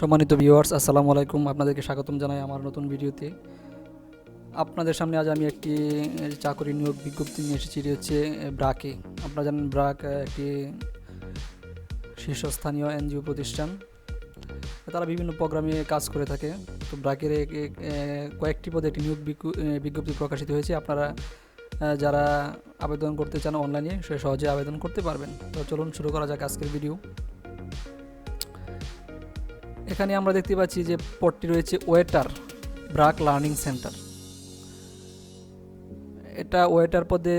সম্মানিত ভিউয়ার্স আসসালামু আলাইকুম। আপনাদেরকে স্বাগতম জানাই আমার নতুন ভিডিওতে। আপনাদের সামনে আজ আমি একটি চাকরি নিয়োগ বিজ্ঞপ্তি নিয়ে এসেছি, এটি হচ্ছে ব্রাকে আপনারা জানেন ব্রাক একটি শীর্ষস্থানীয় এনজিও প্রতিষ্ঠান। তারা বিভিন্ন প্রোগ্রামে কাজ করে থাকে। তো ব্রাকের কয়েকটি পদে একটি নিয়োগ বিজ্ঞপ্তি প্রকাশিত হয়েছে। আপনারা যারা আবেদন করতে চান অনলাইনে, সে সহজে আবেদন করতে পারবেন। তো চলুন শুরু করা যাক আজকের ভিডিও। এখানে আমরা দেখতে পাচ্ছি যে পদটি রয়েছে ওয়েটার ব্রাক লার্নিং সেন্টার। এটা ওয়েটার পদে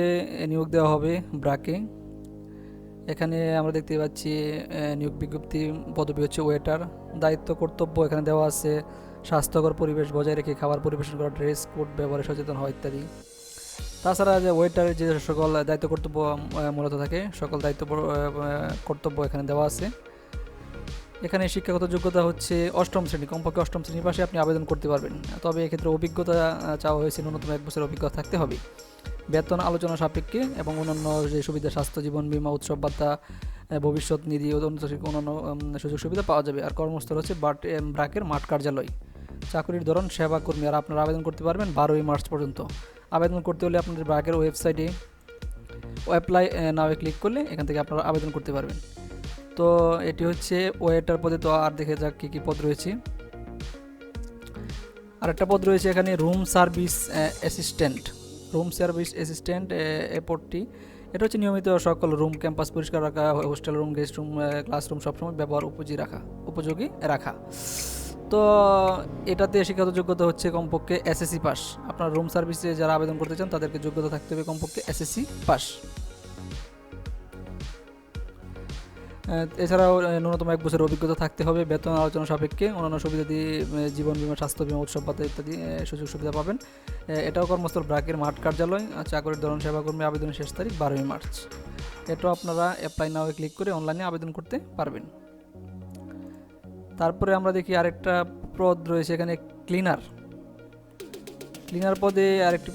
নিয়োগ দেওয়া হবে ব্রাকে। এখানে আমরা দেখতে পাচ্ছি নিয়োগ বিজ্ঞপ্তি পদবি হচ্ছে ওয়েটার। দায়িত্ব, কর্তব্য এখানে দেওয়া আছে স্বাস্থ্যকর পরিবেশ বজায় রেখে খাবার পরিবেশন করা, ড্রেস কোড, ব্যবহারে সচেতন হওয়া ইত্যাদি। তাছাড়া যে ওয়েটারের যে সকল দায়িত্ব, কর্তব্য মূলত থাকে, সকল দায়িত্ব কর্তব্য এখানে দেওয়া আছে। এখানে শিক্ষাগত যোগ্যতা হচ্ছে অষ্টম শ্রেণি, কমপক্ষে অষ্টম শ্রেণির পাশে আপনি আবেদন করতে পারবেন। তবে এক্ষেত্রে অভিজ্ঞতা চাওয়া হয়েছে ন্যূনতম এক বছরের অভিজ্ঞতা থাকতে হবে। বেতন আলোচনা সাপেক্ষে এবং অন্যান্য যে সুবিধা, স্বাস্থ্য, জীবন বীমা, উৎসব ভাতা ভবিষ্যৎ নিধি ও অন্য অন্যান্য সুযোগ সুবিধা পাওয়া যাবে। আর কর্মস্থল হচ্ছে বাট ব্রাকের মাঠ কার্যালয়। চাকরির ধরন, সেবা কর্মী, আর আপনারা আবেদন করতে পারবেন বারোই মার্চ পর্যন্ত। আবেদন করতে হলে আপনাদের ব্রাকের ওয়েবসাইটে অ্যাপ্লাই নাওয়ে ক্লিক করলে এখান থেকে আপনারা আবেদন করতে পারবেন। তো এটি হচ্ছে ওয়েটার পদে, তো আর দেখে যাক কী কী পদ রয়েছে। আর একটা পদ রয়েছে এখানে, room service assistant. Room service assistant, এ পদটি, এটা হচ্ছে নিয়মিত সকল রুম, ক্যাম্পাস পরিষ্কার রাখা, hostel room, guest room classroom সবসময় ব্যবহার উপযোগী রাখা উপযোগী রাখা। তো এটাতে শিক্ষাগত যোগ্যতা হচ্ছে কমপক্ষে এসএসসি পাস। আপনার রুম সার্ভিসে যারা আবেদন করতে চান, তাদেরকে যোগ্যতা থাকতে হবে কমপক্ষে এসএসসি পাস। এছাড়াও ন্যূনতম এক বছরের অভিজ্ঞতা থাকতে হবে বেতন আলোচনা সাপেক্ষে। অন্যান্য সুবিধা দিয়ে জীবন বিমা, স্বাস্থ্য বিমা, উৎসব ভাতা ইত্যাদি সুযোগ সুবিধা পাবেন। এটাও কর্মস্থল ব্রাকের মাঠ কার্যালয় চাকরির ধরন সেবা কর্মী আবেদনের শেষ তারিখ বারোই মার্চ। এটাও আপনারা অ্যাপ্লাই নাও ক্লিক করে অনলাইনে আবেদন করতে পারবেন। তারপরে আমরা দেখি আরেকটা পদ রয়েছে, এখানে ক্লিনার ক্লিনার পদে আরেকটি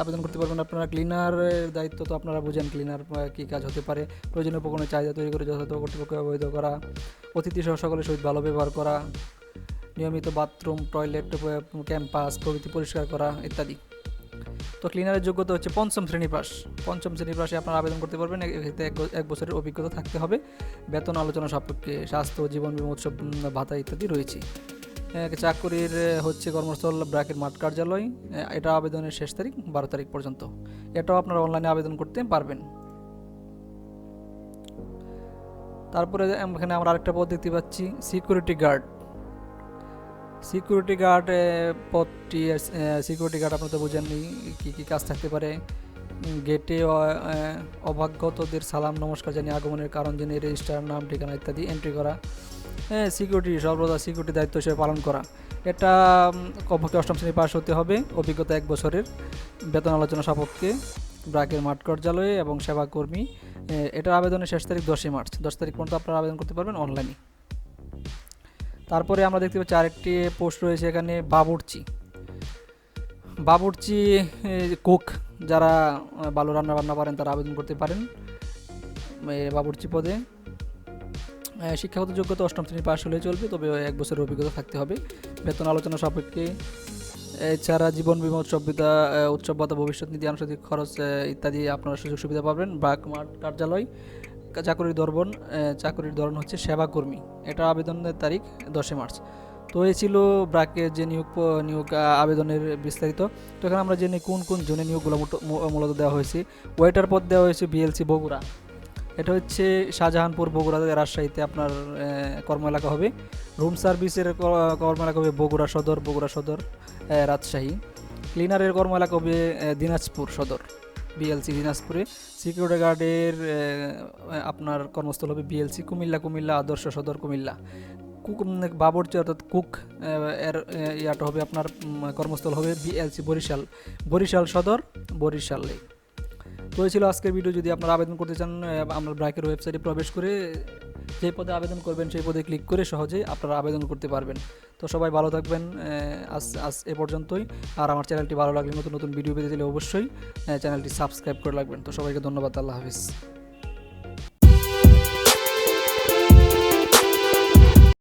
আবেদন করতে পারবেন আপনারা। ক্লিনারের দায়িত্ব তো আপনারা বুঝেন ক্লিনার কী কাজ হতে পারে। প্রয়োজনীয় উপকরণের চাহিদা তৈরি করে যথাযথ কর্তৃপক্ষ অবহিত করা। অতিথি সহ সকলের সহিত ভালো ব্যবহার করা। নিয়মিত বাথরুম টয়লেট ক্যাম্পাস প্রভৃতি পরিষ্কার করা, ইত্যাদি। তো ক্লিনারের যোগ্যতা হচ্ছে পঞ্চম শ্রেণি পাস পঞ্চম শ্রেণি পাশে আপনারা আবেদন করতে পারবেন। এক্ষেত্রে এক বছরের অভিজ্ঞতা থাকতে হবে। বেতন, আলোচনা সাপেক্ষে স্বাস্থ্য, জীবন বীমা, উৎসব ভাতা ইত্যাদি রয়েছে। চাকরির হচ্ছে কর্মস্থল ব্র্যাকের মাঠ কার্যালয়। এটা আবেদনের শেষ তারিখ, বারো তারিখ পর্যন্ত। এটাও আপনারা অনলাইনে আবেদন করতে পারবেন। তারপরে এখানে আমরা আরেকটা পদ দেখতে পাচ্ছি সিকিউরিটি গার্ড সিকিউরিটি গার্ড পদটি সিকিউরিটি গার্ড আপনারা তো বুঝেননি কী কী কাজ থাকতে পারে। গেটে অভাগ্যতদের সালাম, নমস্কার জানিয়ে আগমনের কারণ জেনে রেজিস্টার নাম, ঠিকানা ইত্যাদি এন্ট্রি করা। হ্যাঁ সিকিউরিটি সর্বদা সিকিউরিটি দায়িত্ব হিসেবে পালন করা। এটা কমপক্ষে অষ্টম শ্রেণি পাস হতে হবে। অভিজ্ঞতা এক বছরের। বেতন আলোচনা সাপেক্ষে ব্রাকের মাঠ কার্যালয়ে এবং সেবা কর্মী এটার আবেদনের শেষ তারিখ দশই মার্চ। দশ তারিখ পর্যন্ত আপনারা আবেদন করতে পারবেন অনলাইনে তারপরে আমরা দেখতে পাচ্ছি আরেকটি পোস্ট রয়েছে এখানে, বাবুর্চি। বাবুর্চি কুক, যারা ভালো রান্না বান্না পারেন তারা আবেদন করতে পারেন বাবুর্চি পদে। শিক্ষাগত যোগ্যতা অষ্টম শ্রেণি পাশ হলে চলবে, তবে এক বছরের অভিজ্ঞতা থাকতে হবে। বেতন আলোচনা সাপেক্ষে, এছাড়া জীবন বীমা উৎসব বিধা উৎসব ভাতা, ভবিষ্যৎ নিধি, আনুষঙ্গিক খরচ ইত্যাদি আপনারা সুযোগ সুবিধা পাবেন। ব্রাক মাঠ কার্যালয় চাকরির ধরন চাকরির ধরন হচ্ছে সেবা কর্মী। এটা আবেদনের তারিখ দশই মার্চ। তো এই ছিল ব্রাকের যে নিয়োগ নিয়োগ আবেদনের বিস্তারিত। তো এখানে আমরা জেনে কোন কোন জোনে নিয়োগগুলো মূলত দেওয়া হয়েছে। ওয়েটার পদ দেওয়া হয়েছে বিএলসি বগুড়া। এটা হচ্ছে শাহজাহানপুর বগুড়া রাজশাহীতে আপনার কর্ম এলাকা হবে। রুম সার্ভিসের কর্ম এলাকা হবে বগুড়া সদর বগুড়া সদর রাজশাহী। ক্লিনারের কর্ম এলাকা হবে দিনাজপুর সদর, বিএলসি দিনাজপুরে। সিকিউরিটি গার্ডের আপনার কর্মস্থল হবে বিএলসি, কুমিল্লা কুমিল্লা, আদর্শ সদর, কুমিল্লা। কুক বাবরচি অর্থাৎ কুক এর ইয়াটা হবে আপনার কর্মস্থল হবে বিএলসি বরিশাল বরিশাল সদর, বরিশালে। তো এই ছিল আজকের ভিডিও যদি আপনারা আবেদন করতে চান আমরা ব্রাকের ওয়েবসাইটে প্রবেশ করে যে পদে আবেদন করবেন, সেই পদে ক্লিক করে সহজেই আপনারা আবেদন করতে পারবেন। তো সবাই ভালো থাকবেন আজ আজ এ পর্যন্তই। আর আমার চ্যানেলটি ভালো লাগলে নতুন নতুন ভিডিও পেতে দিলে অবশ্যই চ্যানেলটি সাবস্ক্রাইব করে রাখবেন। তো সবাইকে ধন্যবাদ, আল্লাহ হাফিজ।